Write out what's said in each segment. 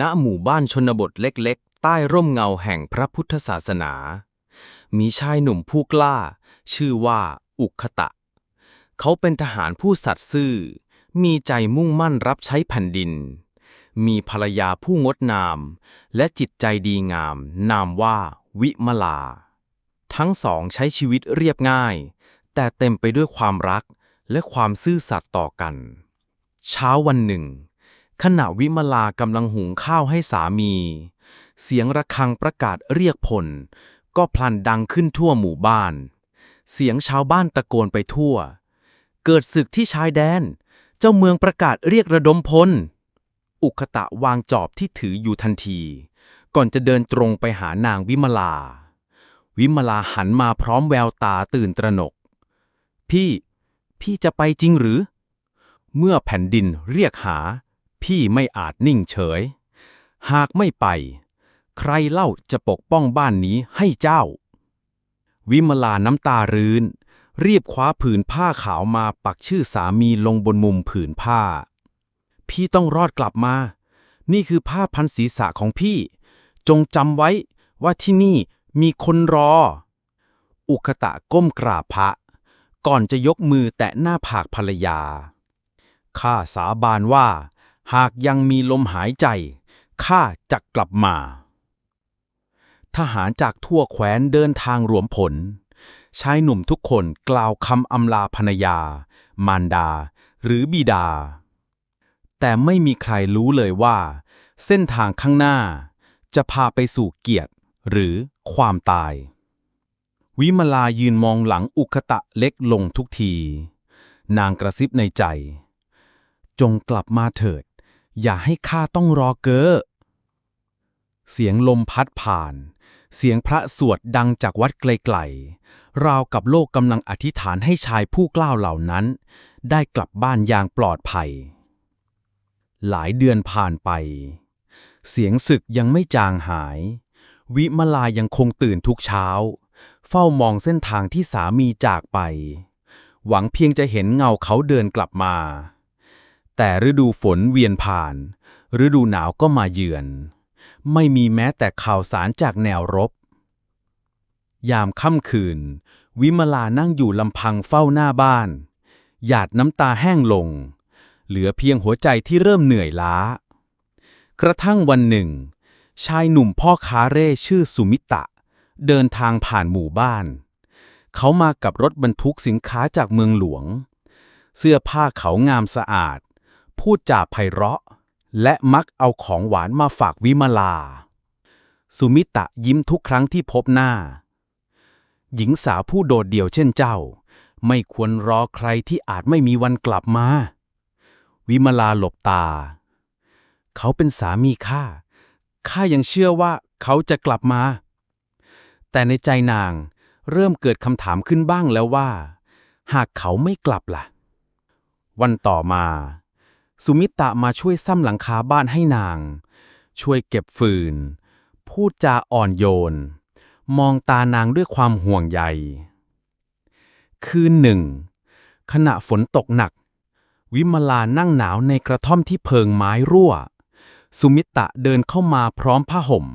ณหมู่บ้านชนบทเล็กๆ ใต้ร่มเงาแห่งพระพุทธศาสนา มีชายหนุ่มผู้กล้า ชื่อว่าอุคตะ เขาเป็นทหารผู้สัตย์ซื่อ มีใจมุ่งมั่นรับใช้แผ่นดิน มีภรรยาผู้งดงาม และจิตใจดีงาม นามว่าวิมลา ทั้งสองใช้ชีวิตเรียบง่าย แต่เต็มไปด้วยความรักและความซื่อสัตย์ต่อกัน เช้าวันหนึ่ง ขณะวิมลากำลังหุงข้าวให้สามี เสียงระฆังประกาศเรียกพล ก็พลันดังขึ้นทั่วหมู่บ้าน เสียงชาวบ้านตะโกนไปทั่ว เกิดศึกที่ชายแดน เจ้าเมืองประกาศเรียกระดมพล อุคตะวางจอบที่ถืออยู่ทันที ก่อนจะเดินตรงไปหานางวิมลา วิมลาหันมาพร้อมแววตาตื่นตระหนก พี่ พี่จะไปจริงหรือ เมื่อแผ่นดินเรียกหา พี่ไม่อาจนิ่งเฉย หากไม่ไป ใครเล่าจะปกป้องบ้านนี้ให้เจ้า วิมลาน้ำตารื้น รีบคว้าผืนผ้าขาวมาปักชื่อสามีลงบนมุมผืนผ้า พี่ต้องรอดกลับมา นี่คือผ้าพันศีรษะของพี่ จงจำไว้ว่าที่นี่มีคนรอ อุคตะก้มกราบพระ ก่อนจะยกมือแตะหน้าผากภรรยา ข้าสาบานว่า หากยังมีลมหายใจ ข้าจะกลับมา ทหารจากทั่วแคว้นเดินทางรวมผล ชายหนุ่มทุกคนกล่าวคำอำลาภรรยา มารดา หรือบิดา แต่ไม่มีใครรู้เลยว่า เส้นทางข้างหน้า จะพาไปสู่เกียรติหรือความตาย วิมลายืนมองหลังอุคตะเล็กลงทุกที นางกระซิบในใจ จงกลับมาเถิด อย่าให้ข้าต้องรอเก้อ เสียงลมพัดผ่าน เสียงพระสวดดังจากวัดไกลๆ ราวกับโลกกำลังอธิษฐานให้ชายผู้กล้าวเหล่านั้น ได้กลับบ้านอย่างปลอดภัย หลายเดือนผ่านไป เสียงศึกยังไม่จางหาย วิมลายังคงตื่นทุกเช้า เฝ้ามองเส้นทางที่สามีจากไป หวังเพียงจะเห็นเงาเขาเดินกลับมา แต่ฤดูฝนเวียนผ่าน ฤดูหนาวก็มาเยือน ไม่มีแม้แต่ข่าวสารจากแนวรบ ยามค่ำคืน วิมลานั่งอยู่ลำพังเฝ้าหน้าบ้าน หยาดน้ำตาแห้งลง เหลือเพียงหัวใจที่เริ่มเหนื่อยล้า กระทั่งวันหนึ่ง ชายหนุ่มพ่อค้าเร่ชื่อสุมิตะ เดินทางผ่านหมู่บ้าน เขามากับรถบรรทุกสินค้าจากเมืองหลวง เสื้อผ้าเขางามสะอาด พูดจาไพเราะ และมักเอาของหวานมาฝากวิมลา สุมิตะยิ้มทุกครั้งที่พบหน้า หญิงสาวผู้โดดเดี่ยวเช่นเจ้า ไม่ควรรอใครที่อาจไม่มีวันกลับมา วิมลาหลบตา เขาเป็นสามีข้า ข้ายังเชื่อว่าเขาจะกลับมา แต่ในใจนางเริ่มเกิดคำถามขึ้นบ้างแล้วว่า หากเขาไม่กลับล่ะ วันต่อมา สุมิตะมาช่วยซ่อมหลังคาบ้านให้นาง ช่วยเก็บฟืน พูดจาอ่อนโยน มองตานางด้วยความห่วงใย คืนหนึ่ง ขณะฝนตกหนัก วิมลานั่งหนาวในกระท่อมที่เพิงไม้รั่ว สุมิตะเดินเข้ามาพร้อมผ้าห่ม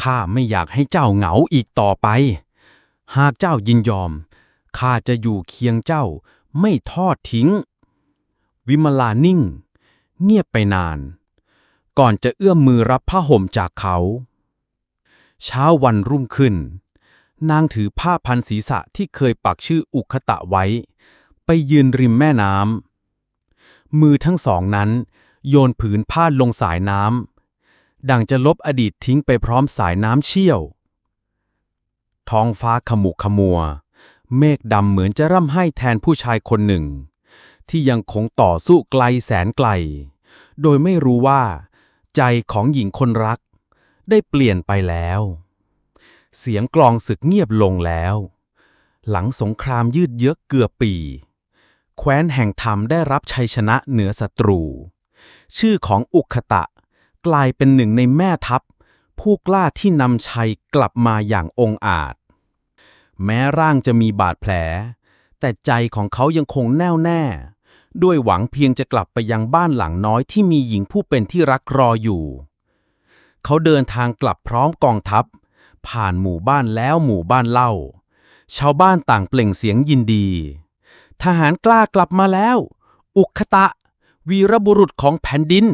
ข้าไม่อยากให้เจ้าเหงาอีกต่อไป หากเจ้ายินยอม ข้าจะอยู่เคียงเจ้าไม่ทอดทิ้ง วิมลานิ่ง เงียบไปนาน ก่อนจะเอื้อมมือรับผ้าห่มจากเขา เช้าวันรุ่งขึ้น นางถือผ้าพันศีรษะที่เคยปักชื่ออุคตะไว้ ไปยืนริมแม่น้ำมือทั้งสองนั้น โยนผืนผ้าลงสายน้ำดังจะลบอดีตทิ้งไปพร้อมสายน้ำเชี่ยว ท้องฟ้าขมุกขมัว เมฆดำเหมือนจะร่ำไห้แทนผู้ชายคนหนึ่ง ที่ยังคงต่อสู้ไกลแสนไกล โดยไม่รู้ว่า ใจของหญิงคนรัก ได้เปลี่ยนไปแล้ว เสียงกลองศึกเงียบลงแล้ว หลังสงครามยืดเยื้อเกือบปี แคว้นแห่งธรรมได้รับชัยชนะเหนือศัตรู ชื่อของอุคตะ กลายเป็นหนึ่งในแม่ทัพ ผู้กล้าที่นำชัยกลับมาอย่างองอาจ แม้ร่างจะมีบาดแผลแต่ใจของเขายังคงแน่วแน่ ด้วยหวังเพียงจะกลับไปยังบ้านหลังน้อยที่มีหญิงผู้เป็นที่รักรออยู่ เขาเดินทางกลับพร้อมกองทัพ ผ่านหมู่บ้านแล้วหมู่บ้านเล่า ชาวบ้านต่างเปล่งเสียงยินดี ทหารกล้ากลับมาแล้ว อุคตะ วีรบุรุษของแผ่นดิน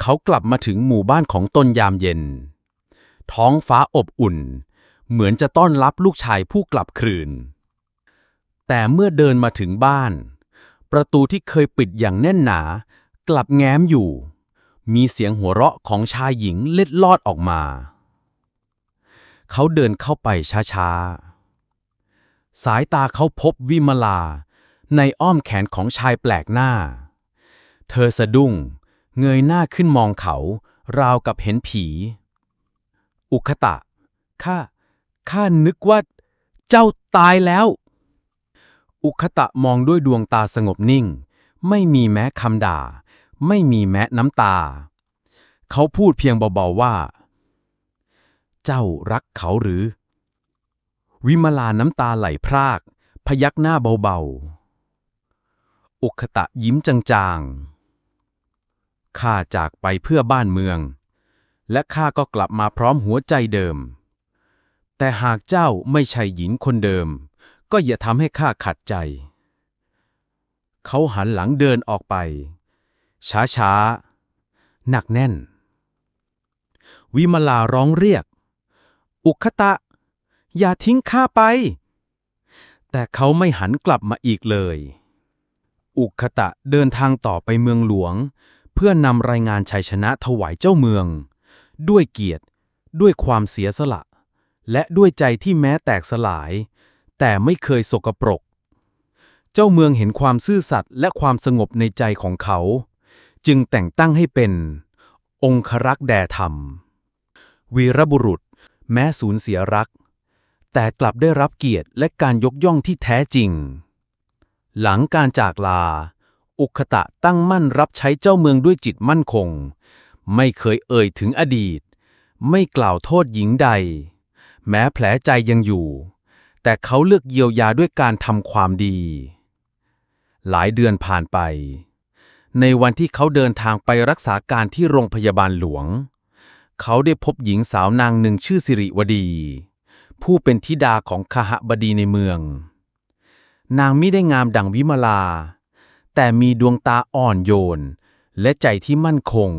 เขากลับมาถึงหมู่บ้านของตนยามเย็น ท้องฟ้าอบอุ่น เหมือนจะต้อนรับลูกชายผู้กลับคืน แต่เมื่อเดินมาถึงบ้าน ประตูที่เคยปิดอย่างแน่นหนา กลับแง้มอยู่ มีเสียงหัวเราะของชายหญิงเล็ดลอดออกมา เขาเดินเข้าไปช้าๆ สายตาเขาพบวิมลา ในอ้อมแขนของชายแปลกหน้า เธอสะดุ้ง เงยหน้าขึ้นมองเขา ราวกับเห็นผี อุคตะ ข้า ข้านึกว่า เจ้าตายแล้ว อุคตะมองด้วยดวงตาสงบนิ่ง ไม่มีแม้คำด่า ไม่มีแม้น้ำตา เขาพูดเพียงเบาๆว่า เจ้ารักเขาหรือ วิมลาน้ำตาไหลพราก พยักหน้าเบาๆ อุคตะยิ้มจางๆ ข้าจากไปเพื่อบ้านเมือง และข้าก็กลับมาพร้อมหัวใจเดิม แต่หากเจ้าไม่ใช่หญิงคนเดิม ก็อย่าทำให้ข้าขัดใจ เขาหันหลังเดินออกไป ช้าๆ หนักแน่น วิมลาร้องเรียก อุคตะ อย่าทิ้งข้าไป แต่เขาไม่หันกลับมาอีกเลย อุคตะเดินทางต่อไปเมืองหลวง เพื่อนำรายงานชัยชนะถวายเจ้าเมือง ด้วยเกียรติ ด้วยความเสียสละ และด้วยใจที่แม้แตกสลาย แต่ไม่เคยสกปรก เจ้าเมืองเห็นความซื่อสัตย์และความสงบในใจของเขา จึงแต่งตั้งให้เป็น องครักษ์แด่ธรรม วีรบุรุษ แม้สูญเสียรัก แต่กลับได้รับเกียรติและการยกย่องที่แท้จริง หลังการจากลา อุคตะตั้งมั่นรับใช้เจ้าเมืองด้วยจิตมั่นคง ไม่เคยเอ่ยถึงอดีต ไม่กล่าวโทษหญิงใด แม้แผลใจยังอยู่ แต่เขาเลือกเยียวยาด้วยการทำความดี หลายเดือนผ่านไป ในวันที่เขาเดินทางไปรักษาการที่โรงพยาบาลหลวง เขาได้พบหญิงสาวนางหนึ่งชื่อสิริวดี ผู้เป็นธิดาของคหบดีในเมือง นางไม่ได้งามดังวิมลา แต่มีดวงตาอ่อนโยน และใจที่มั่นคง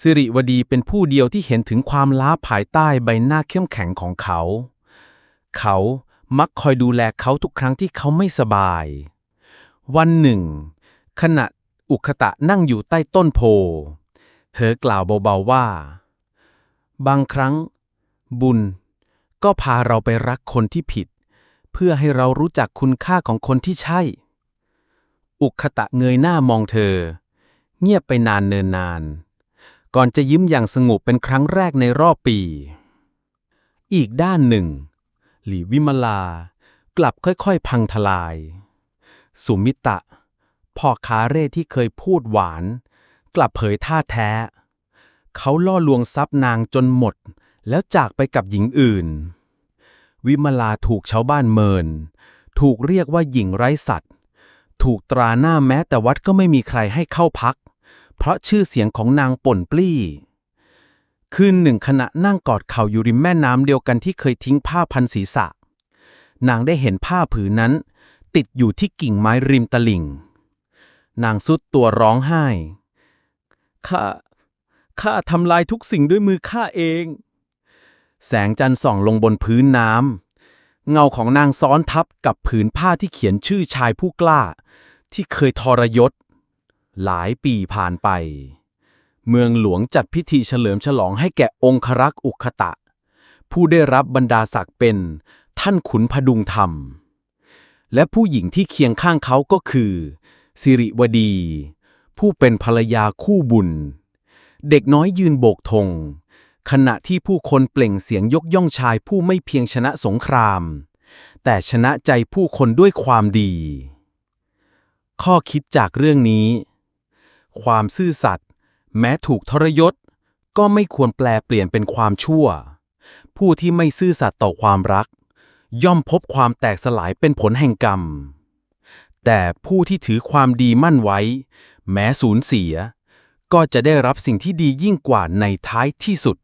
สิริวดีเป็นผู้เดียวที่เห็นถึงความล้าภายใต้ใบหน้าเข้มแข็งของเขา เขามักคอยดูแลเขาทุกครั้งที่เขาไม่สบาย วันหนึ่ง ขณะอุคตะนั่งอยู่ใต้ต้นโพ เธอกล่าวเบาๆว่า บางครั้ง บุญ ก็พาเราไปรักคนที่ผิด เพื่อให้เรารู้จักคุณค่าของคนที่ใช่ อุคตะเงยหน้ามองเธอ เงียบไปนานเนินนาน ก่อนจะยิ้มอย่างสงบเป็นครั้งแรกในรอบปี อีกด้านหนึ่ง หลีวิมลา กลับค่อยๆ พังทลาย สุมิตะ พ่อค้าเร่ที่เคยพูดหวาน กลับเผยท่าแท้ เขาล่อลวงทรัพย์นางจนหมด แล้วจากไปกับหญิงอื่น วิมลาถูกชาวบ้านเมิน ถูกเรียกว่าหญิงไร้สัตว์ ถูกตราหน้าแม้แต่วัดก็ไม่มีใครให้เข้าพัก เพราะชื่อเสียงของนางป่นปลี้ คืนหนึ่งขณะนั่งกอดเข่าอยู่ริมแม่น้ำเดียวกันที่เคยทิ้งผ้าพันศีรษะ นางได้เห็นผ้าผืนนั้น ติดอยู่ที่กิ่งไม้ริมตลิ่ง นางสุดตัวร้องไห้ ข้า ข้าทำลายทุกสิ่งด้วยมือข้าเอง แสงจันทร์ส่องลงบนพื้นน้ำ เงาของนางซ้อนทับกับผืนผ้าที่เขียนชื่อชายผู้กล้า ที่เคยทรยศ หลายปีผ่านไป เมืองหลวงจัดพิธีเฉลิมฉลองให้แก่องครักษ์อุคตะ ผู้ได้รับบรรดาศักดิ์เป็น ท่านขุนพดุงธรรม และผู้หญิงที่เคียงข้างเขาก็คือ สิริวดี ผู้เป็นภรรยาคู่บุญ เด็กน้อยยืนโบกธงขณะที่ผู้คนเปล่งเสียงยกย่องชายผู้ไม่เพียงชนะสงคราม แต่ชนะใจผู้คนด้วยความดี ข้อคิดจากเรื่องนี้ ความซื่อสัตย์ แม้ถูกทรยศ ก็ไม่ควรแปลเปลี่ยนเป็นความชั่ว ผู้ที่ไม่ซื่อสัตย์ต่อความรัก ย่อมพบความแตกสลายเป็นผลแห่งกรรม แต่ผู้ที่ถือความดีมั่นไว้ แม้สูญเสีย ก็จะได้รับสิ่งที่ดียิ่งกว่าในท้ายที่สุด